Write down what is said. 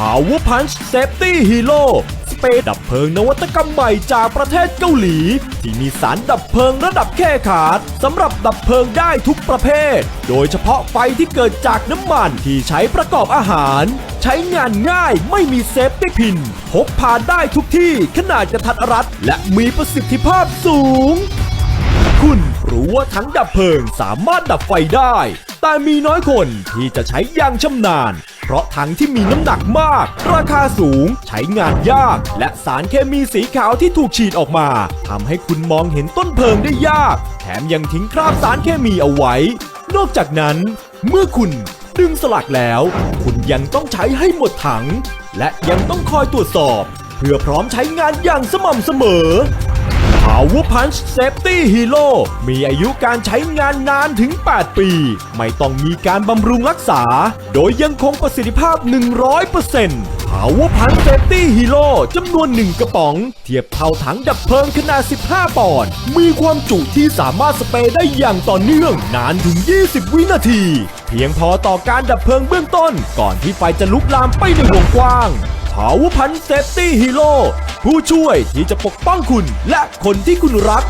Power Punch Safety Hero สเปรย์ดับเพลิงนวัตกรรมใหม่จากประเทศเกาหลี ที่มีสารดับเพลิงระดับแค่ขาดสำหรับดับเพลิงได้ทุกประเภท โดยเฉพาะไฟที่เกิดจากน้ำมันที่ใช้ประกอบอาหาร ใช้งานง่ายไม่มีเซฟตี้พินพกพาได้ทุกที่ขนาดกระทัดรัด และมีประสิทธิภาพสูง รู้ว่าถังดับเพลิงสามารถดับไฟได้ แต่มีน้อยคนที่จะใช้อย่างชำนาญ เพราะถังที่มีน้ำหนักมาก ราคาสูง ใช้งานยาก และสารเคมีสีขาวที่ถูกฉีดออกมาทำให้คุณมองเห็นต้นเพลิงได้ยาก แถมยังทิ้งคราบสารเคมีเอาไว้ นอกจากนั้น เมื่อคุณดึงสลักแล้ว คุณยังต้องใช้ให้หมดถัง และยังต้องคอยตรวจสอบ เพื่อพร้อมใช้งานอย่างสม่ำเสมอ Power Punch Safety Hero มีอายุการใช้งานนานถึง 8 ปี ไม่ต้องมีการบำรุงรักษา โดยยังคงประสิทธิภาพ 100% Power Punch Safety Hero จำนวน 1 กระป๋อง เทียบเท่าถังดับเพลิงขนาด 15 ปอนด์ มีความจุที่สามารถสเปรย์ได้อย่างต่อเนื่อง นานถึง 20 วินาที เพียงพอต่อการดับเพลิงเบื้องต้น ก่อนที่ไฟจะลุกลามไปในวงกว้าง Power Punch Safety Hero ผู้ช่วยที่จะปกป้องคุณและคนที่คุณรัก